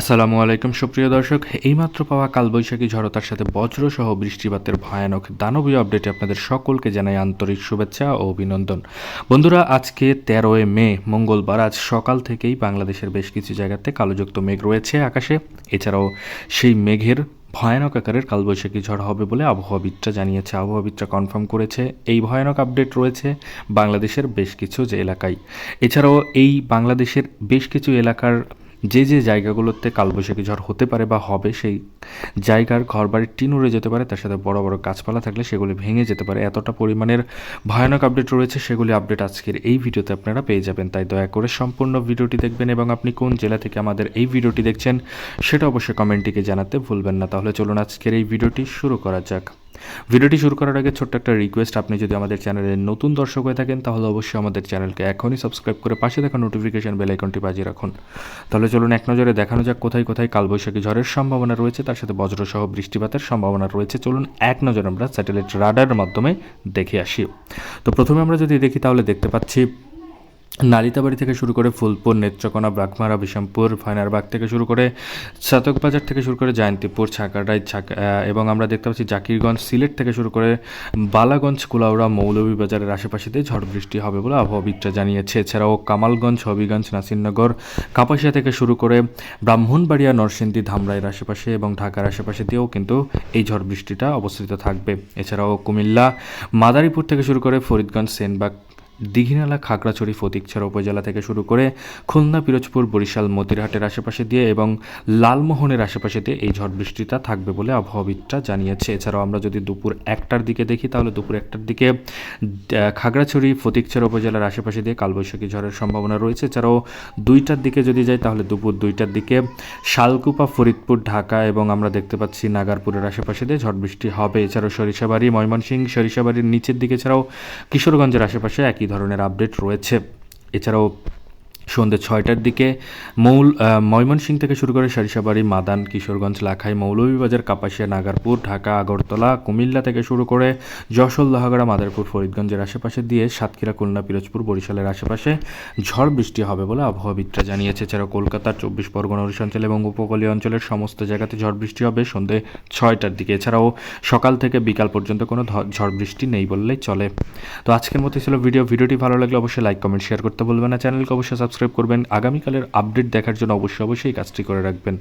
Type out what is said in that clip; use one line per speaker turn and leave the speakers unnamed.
আসসালামু আলাইকুম, সুপ্রিয় দর্শক। এইমাত্র পাওয়া কালবৈশাখী ঝড়তার সাথে বজ্রসহ বৃষ্টিপাতের ভয়ানক দানবীয় আপডেটে আপনাদের সকলকে জানাই আন্তরিক শুভেচ্ছা ও অভিনন্দন। বন্ধুরা, আজকে তেরোই মে, মঙ্গলবার, আজ সকাল থেকেই বাংলাদেশের বেশ কিছু জায়গাতে কালোযুক্ত মেঘ রয়েছে আকাশে। এছাড়াও সেই মেঘের ভয়ানক আকারের কালবৈশাখী ঝড় হবে বলে আবহাওয়াবিদরা জানিয়েছে। আবহাওয়াবিদরা কনফার্ম করেছে, এই ভয়ানক আপডেট রয়েছে বাংলাদেশের বেশ কিছু যে এলাকায়। এছাড়াও এই বাংলাদেশের বেশ কিছু এলাকার যে যে জায়গাগুলোতে কালবৈশাখী ঝড় হতে পারে বা হবে, সেই জায়গার ঘরবাড়ির টিন উড়ে যেতে পারে, তার সাথে বড় বড় গাছপালা থাকলে সেগুলি ভেঙে যেতে পারে। এতটা পরিমাণের ভয়ানক আপডেট রয়েছে, সেগুলি আপডেট আজকের এই ভিডিওতে আপনারা পেয়ে যাবেন। তাই দয়া করে সম্পূর্ণ ভিডিওটি দেখবেন এবং আপনি কোন জেলা থেকে আমাদের এই ভিডিওটি দেখছেন, সেটা অবশ্যই কমেন্টটিকে জানাতে ভুলবেন না। তাহলে চলুন আজকের এই ভিডিওটি শুরু করা যাক। ভিডিওটি শুরু করার আগে ছোট্ট একটা রিকোয়েস্ট আপনি যদি আমাদের চ্যানেলের নতুন দর্শক হয়ে থাকেন, তাহলে অবশ্যই আমাদের চ্যানেলকে এখনই সাবস্ক্রাইব করে পাশে থাকা নোটিফিকেশন বেল আইকনটি বাজিয়ে রাখুন। তাহলে চলুন এক নজরে দেখানো যাক কোথায় কোথায় কালবৈশাখী ঝড়ের সম্ভাবনা রয়েছে, তার সাথে বজ্রসহ বৃষ্টিপাতের সম্ভাবনা রয়েছে। চলুন এক নজরে আমরা স্যাটেলাইট রাডারের মাধ্যমে দেখে আসি। তো প্রথমে আমরা যদি দেখি, তাহলে দেখতে পাচ্ছি নালিতাবাড়ি থেকে শুরু করে ফুলপুর, নেত্রকোনা ব্রাহ্মারা বিশামপুর ফাইনারবাগ থেকে শুরু করে চাতক বাজার থেকে শুরু করে জয়ন্তীপুর ছাকাটাই ছাক এবং আমরা দেখতে পাচ্ছি জাকিরগঞ্জ, সিলেট থেকে শুরু করে বালাগঞ্জ, কুলাউড়া মৌলভীবাজারের আশেপাশে দিয়ে ঝড় বৃষ্টি হবে বলে আবহাওয়াবিদরা জানিয়েছে। এছাড়াও কামালগঞ্জ, হবিগঞ্জ, নাসিরনগর, কাপাসিয়া থেকে শুরু করে ব্রাহ্মণবাড়িয়া, নরসিংদী, ধামরাইয়ের আশেপাশে এবং ঢাকার আশেপাশে দিয়েও কিন্তু এই ঝড় বৃষ্টিটা অবস্থিত থাকবে। এছাড়াও কুমিল্লা, মাদারীপুর থেকে শুরু করে ফরিদগঞ্জ, সেনবাগ দীঘিনালা খাগড়াছড়ি ফতিকছড়া উপজেলা থেকে শুরু করে খুলনা, পিরোজপুর, বরিশাল, মতিরহাটের আশেপাশে দিয়ে এবং লালমোহনের আশেপাশে দিয়ে এই ঝড় বৃষ্টিটা থাকবে বলে আবহাওয়াবিদরা জানিয়েছে। এছাড়াও আমরা যদি দুপুর একটার দিকে দেখি, তাহলে দুপুর একটার দিকে খাগড়াছড়ি, ফতিকছড়া উপজেলার আশেপাশে দিয়ে কালবৈশাখী ঝড়ের সম্ভাবনা রয়েছে। এছাড়াও দুইটার দিকে যদি যাই, তাহলে দুপুর দুইটার দিকে শালকুপা, ফরিদপুর, ঢাকা এবং আমরা দেখতে পাচ্ছি নাগারপুরের আশেপাশে দিয়ে ঝড় বৃষ্টি হবে। এছাড়াও সরিষাবাড়ি, ময়মনসিংহ, সরিষাবাড়ির নিচের দিকে ছাড়াও কিশোরগঞ্জের আশেপাশে একই ধরনের আপডেট রয়েছে? এছাড়াও সন্ধ্যে ছয়টার দিকে মৌল আহ, ময়মনসিংহ থেকে শুরু করে সরিষাবাড়ি মাদান কিশোরগঞ্জ লাখাই মৌলভীবাজার কাপাসিয়া নাগারপুর ঢাকা আগরতলা কুমিল্লা থেকে শুরু করে যশোর লোহাগড়া মাদারপুর ফরিদগঞ্জের আশেপাশে দিয়ে সাতক্ষীরা খুলনা পিরোজপুর বরিশালের আশেপাশে ঝড় বৃষ্টি হবে বলে আবহাওয়াবিদরা জানিয়েছে। এছাড়াও কলকাতার চব্বিশ পরগনা অঞ্চল এবং উপকূলীয় অঞ্চলের সমস্ত জায়গাতে ঝড় বৃষ্টি হবে সন্ধ্যে ছয়টার দিকে। এছাড়াও সকাল থেকে বিকাল পর্যন্ত কোনো ঝড় বৃষ্টি নেই বললেই চলে। তো আজকের মতো ছিল ভিডিও। ভিডিওটি ভালো লাগলে অবশ্যই লাইক কমেন্ট শেয়ার করতে বলবেন না। চ্যানেলকে অবশ্যই সাবস্ক্রাইব করবেন। আগামীকালের আপডেট দেখার জন্য অবশ্যই অবশ্যই কাজটি করে রাখবেন।